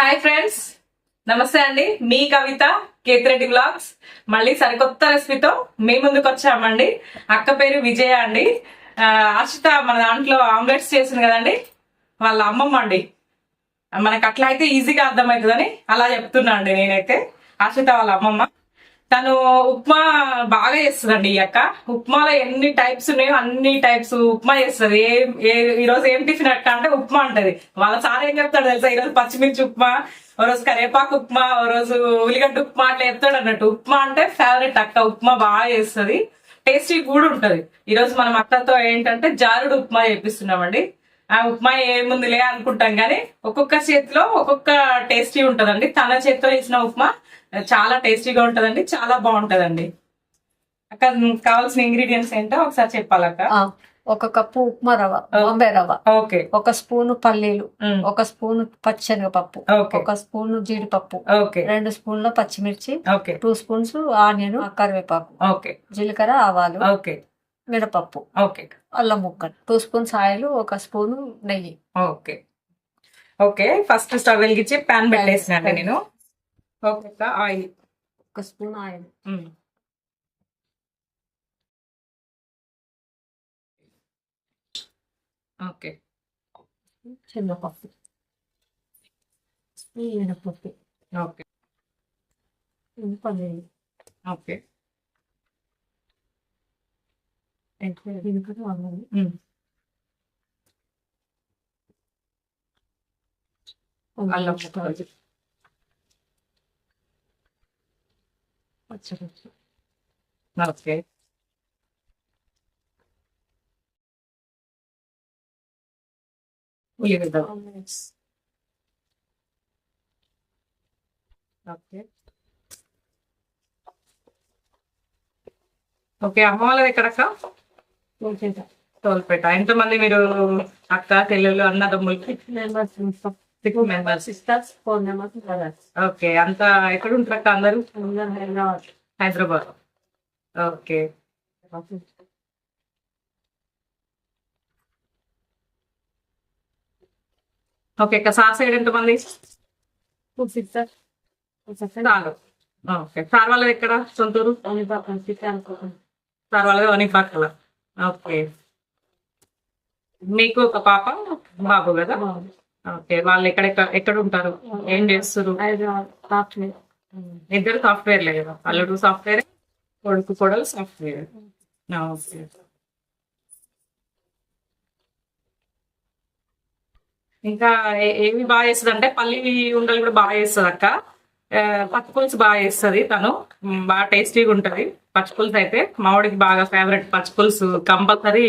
Hi friends namaste అండి. మీ Kavitha Kethireddy blogs. మళ్ళీ సరికొత్త రెసిపీతో మీ ముందుకు వచ్చామండి. అక్క పేరు విజయ అండి. అర్షిత మన దాంట్లో ఆమ్లెట్స్ చేసింది కదండి. వాళ్ళ అమ్మమ్మ అండి. మనకు అట్లా అయితే ఈజీగా అర్థమవుతుందని అలా చెప్తున్నా అండి నేనైతే. అర్షిత వాళ్ళ అమ్మమ్మ. తను ఉప్మా బాగా చేస్తుందండి ఈ అక్క. ఉప్మాలో ఎన్ని టైప్స్ ఉన్నాయో అన్ని టైప్స్ ఉప్మా చేస్తుంది. ఏ ఏ ఏం టిఫిన్ అట్ట అంటే ఉప్మా అంటది. వాళ్ళ సార్ ఏం చెప్తాడు తెలుసా? ఈ రోజు పచ్చిమిర్చి ఉప్మా ఓ రోజు కరేపాకు ఉప్మా ఓ రోజు ఉల్లిగడ్డ ఉప్మా అట్లా చెప్తాడు అన్నట్టు. ఉప్మా అంటే ఫేవరెట్ అక్క. ఉప్మా బాగా చేస్తుంది. టేస్టీ కూడా ఉంటది. ఈరోజు మనం అక్కతో ఏంటంటే జారుడు ఉప్మా చేపిస్తున్నామండి. ఆ ఉప్మా ఏముందిలే అనుకుంటాం కానీ ఒక్కొక్క చేతిలో ఒక్కొక్క టేస్టీ ఉంటదండి. తన చేతితో చేసిన ఉప్మా చాలా టేస్టీగా ఉంటదండి చాలా బాగుంటదండి. అక్క కావాల్సిన ఇంగ్రీడియంట్స్ ఏంటో ఒకసారి చెప్పాలక్క? ఒక కప్పు ఉప్మా రవ్వ బాంబే రవ్వ. ఓకే. ఒక స్పూను పల్లీలు ఒక స్పూను పచ్చెనగపప్పు ఓకే. ఒక స్పూను జీడిపప్పు ఓకే. రెండు స్పూన్ల పచ్చిమిర్చి ఓకే. టూ స్పూన్స్ ఆనియన్ కరివేపాకు ఓకే. జీలకర్ర ఆవాలు ఓకే. మినపప్పు. ఓకే. అల్లం ముక్కలు టూ స్పూన్స్ ఆయిల్ ఒక స్పూను నెయ్యి. ఓకే. ఓకే ఫస్ట్ స్టవ్ వెలిగించి ప్యాన్ పెట్టేసినండి నేను. Okay oil. ఒక స్పూన్ ఆయిల్. ఓకే. శనగపప్పు. స్పూన్ మినపప్పు ఓకే ఓకే జీలకర్ర ఆవాలు ఉమ్. అల్లం ముక్కలు. పచ్చిమిర్చి ఓకే ఉల్లిగడ్డ ఓకే ఓకే అమ్మ వాళ్ళది ఎక్కడక్క ఉల్లిగడ్డ తోల్పేట ఎంతమంది మీరు అక్క అన్నదమ్ములు members six members sisters four members brothers okay. అంతా ఎక్కడ ఉంటారు అక్క అందరూ? హైదరాబాద్. హైదరాబాద్. ఓకే. ఓకే అక్క సార్ సైడ్ ఎంతమంది టూ సిస్టర్స్ చాలు ఓకే. సార్ వాళ్ళది ఎక్కడ? సొంతూరు? సార్ వాళ్ళది వనిపాకల ఓకే. మీకు ఒక పాప బాబు కదా? ఓకే వాళ్ళు ఎక్కడ ఎక్కడ ఉంటారు? ఏం చేస్తారు సాఫ్ట్వేర్. ఇద్దరు సాఫ్ట్వేర్ కదా? అల్లుడు సాఫ్ట్వేర్ కొడుకు కొడలు సాఫ్ట్వేర్. ఓకే. ఇంకా ఏమి బాగా చేస్తుంది అంటే పల్లి ఉండలు కూడా బాగా చేస్తుంది అక్క ఆ, పచ్చి పులుసు బాగా చేస్తుంది తను. బాగా టేస్టీగా ఉంటది. పచ్చి పులుసు అయితే మామిడికి బాగా ఫేవరెట్ పచ్చి పులుసు కంపల్సరీ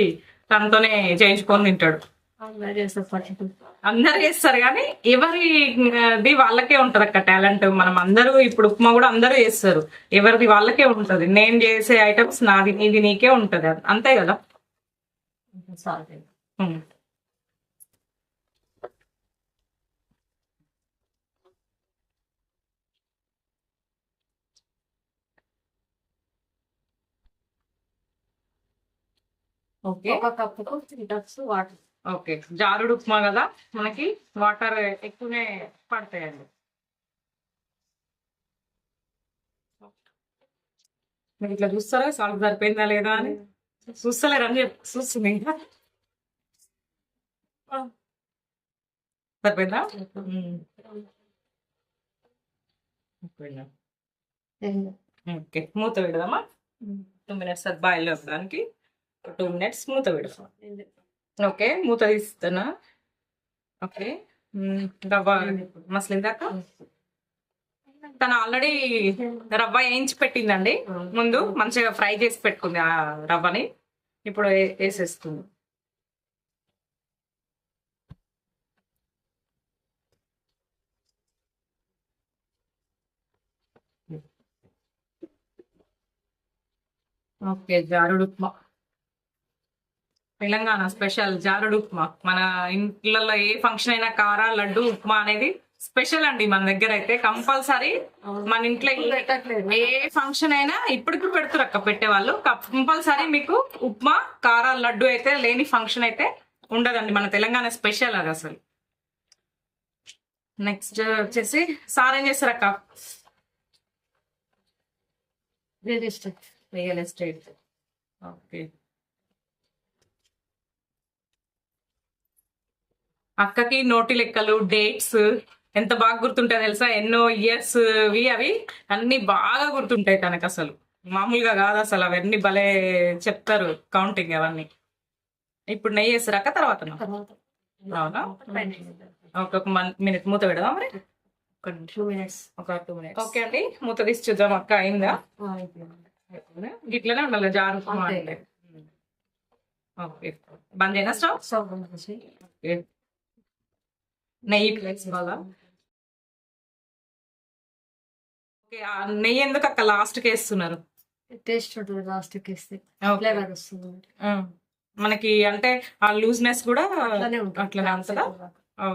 తనతోనే చేయించుకొని తింటాడు. అందరూ చేస్తారు పట్టుకు అందరు చేస్తారు కానీ ఎవరిది వాళ్ళకే ఉంటది అక్క టాలెంట్ మనం అందరూ ఇప్పుడు ఉప్మా కూడా అందరూ చేస్తారు. ఎవరిది వాళ్ళకే ఉంటది. నేను చేసే ఐటమ్స్ నాది నీది నీకే ఉంటది. అంతే కదా? ఓకే. ఒక కప్పుకు త్రీ కప్స్ వాటర్ ఓకే. జారుడు ఉప్మా కదా? మనకి వాటర్ ఎక్కువనే పడతాయండి. మీరు ఇట్లా చూస్తారా? సాల్ట్ సరిపోయిందా లేదా అని? చూస్తలేరు అని చెప్పి. చూస్తుంది సరిపోయిందా? ఓకే. మూత పెడదామా? టూ మినిట్స్ అది బాయిల్ అవ్వడానికి టూ మినిట్స్ మూత పెడదాం ఓకే మూత తీస్తున్నా. ఓకే. రవ్వ మసలిందాక తను ఆల్రెడీ రవ్వ వేయించి పెట్టిందండి. ముందు మంచిగా ఫ్రై చేసి పెట్టుకుంది ఆ రవ్వని. ఇప్పుడు వేసేస్తుంది. ఓకే జారుడు ఉప్మా. తెలంగాణ స్పెషల్ జారుడు ఉప్మా. మన ఇంట్లలో ఏ ఫంక్షన్ అయినా కారా లడ్డు ఉప్మా అనేది స్పెషల్ అండి మన దగ్గర అయితే కంపల్సరీ. మన ఇంట్లో ఏ- ఫంక్షన్ అయినా ఇప్పటికి పెడుతురు అక్క పెట్టేవాళ్ళు. కంపల్సరీ మీకు ఉప్మా కారా లడ్డు అయితే లేని ఫంక్షన్ అయితే ఉండదండి మన తెలంగాణ స్పెషల్ అది అసలు. నెక్స్ట్ వచ్చేసి సార్ ఏం చేస్తారు అక్క? Real estate. Real estate. Okay. అక్కకి నోటి లెక్కలు డేట్స్ ఎంత బాగా గుర్తుంటాయి తెలుసా? ఎన్నో ఇయర్స్ వి అవి అన్ని బాగా గుర్తుంటాయి తనకు అసలు మామూలుగా కాదు అసలు అవన్నీ భలే చెప్తారు కౌంటింగ్ అవన్నీ. ఇప్పుడు నెయ్యి వేసారాక తర్వాత అవునా? ఒక మినిట్ మూత పెడదాం మరి? టూ మినిట్స్ ఒక టూ మినిట్స్ ఓకే అండి మూత తీసి చూద్దాం అక్క అయిందా? ఇట్లనే ఉండాలి జారు ఓకే. బంద్ అయినా స్టవ్ స్టవ్ నెయ్యి ప్లేట్స్ బాగా ఓకే ఆ నెయ్యి ఎందుకు అక్క లాస్ట్కి వేస్తున్నారు? టేస్ట్ ఉంటుంది లాస్ట్కి వేస్తే. ఫ్లేవర్ వస్తుంది. మనకి. అంటే ఆ లూజ్నెస్ కూడా అట్లానే ఉంటుంది.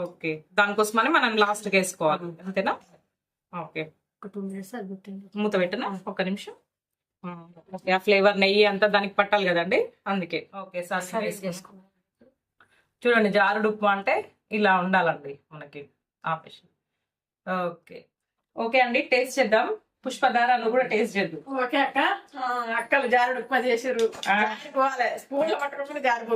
ఓకే దానికోసమని మనం లాస్ట్కి వేసుకోవాలి అంతేనా? ఓకే. ఒక మూత పెట్టినా? ఒక్క నిమిషం. ఆ, ఓకే ఆ ఫ్లేవర్ నెయ్యి అంతా దానికి పట్టాలి కదండి? అందుకే. ఓకే సార్ చూడండి జారుడు ఉప్మా అంటే ఇలా ఉండాలండి మనకి ఆపేసి ఓకే. ఓకే అండి టేస్ట్ చేద్దాం. పుష్పధార నువ్వు కూడా టేస్ట్ చేద్దాం. ఓకే అక్క. అక్కలు జారుడు ఉప్మా చేసారు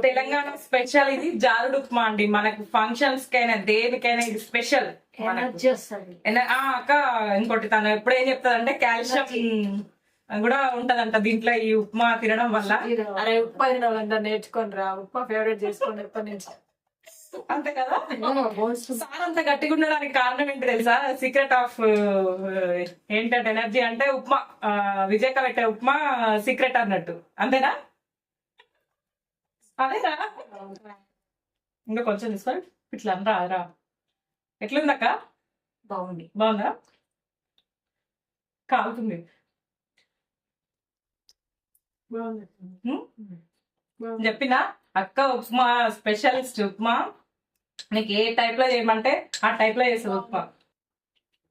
తెలంగాణ స్పెషల్ ఇది జారుడు ఉప్మా అండి. మనకు ఫంక్షన్స్ కైనా దేనికైనా ఇది స్పెషల్ అక్క ఇంకోటి తను ఎప్పుడు ఏం చెప్తాదంటే కాల్షియం కూడా ఉంటదంట దీంట్లో ఈ ఉప్మా తినడం వల్ల. అరే ఉప్మా తిన వాళ్ళందరూ నేర్చుకొని రా ఉప్మా ఫేవరెట్ చేసుకోండి ఎప్పటి నుంచి అంతే కదా? సార్ అంత గట్టిగా ఉండడానికి కారణం ఏంటి తెలుసా? సీక్రెట్ ఆఫ్ ఏంటంటే ఎనర్జీ అంటే ఉప్మా. విజయక పెట్టే ఉప్మా సీక్రెట్ అన్నట్టు. అంతేనా? అదేనా ఇంకా కొంచెం తీసుకోండి. ఇట్లా రా రా. ఎట్లుందక్క? బాగుంది. బాగుందా? కాలుతుంది? బాగుంది. చెప్పినా? అక్క ఉప్మా స్పెషలిస్ట్ ఉప్మా. నీకు ఏ టైప్లో చేయమంటే ఆ టైప్లో చేస్తుంది ఉప్మా.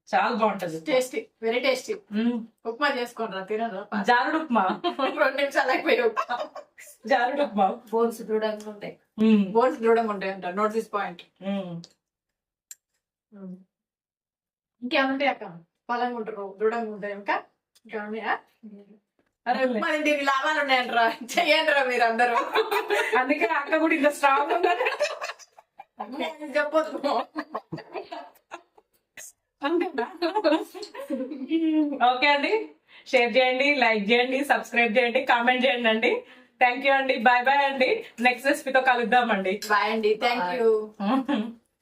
చాలా బాగుంటది టేస్టీ వెరీ టేస్టీ. ఉప్మా చేసుకోండి తినరా? జారుడు ఉప్మా. రెండు నిమిషాలు అయిపోయి ఉప్మా. జారుడు ఉప్మా. బోన్స్ దృఢంగా ఉంటాయి. బోన్స్ దృఢంగా ఉంటాయి అంట నోట్ దిస్ పాయింట్. ఇంకేముంటాయి అక్క? పొలంగా ఉంటారు దృఢంగా ఉంటాయి ఇంకా? ఇంకా ఉన్నాయా అరే ఉప్మా ఇన్ని లాభాలు ఉన్నాయంటరా? చెయ్యండి రా మీరు అందరూ అందుకే అక్క కూడా ఇంత స్ట్రాంగ్ ఉందని. చెప్పొద్దు ఓకే అండి. షేర్ చేయండి లైక్ చేయండి సబ్స్క్రైబ్ చేయండి కామెంట్ చేయండి అండి. థ్యాంక్ యూ అండి. బాయ్ బాయ్ అండి. నెక్స్ట్ రెసిపీతో కలుద్దామండి బాయ్ అండి. Thank you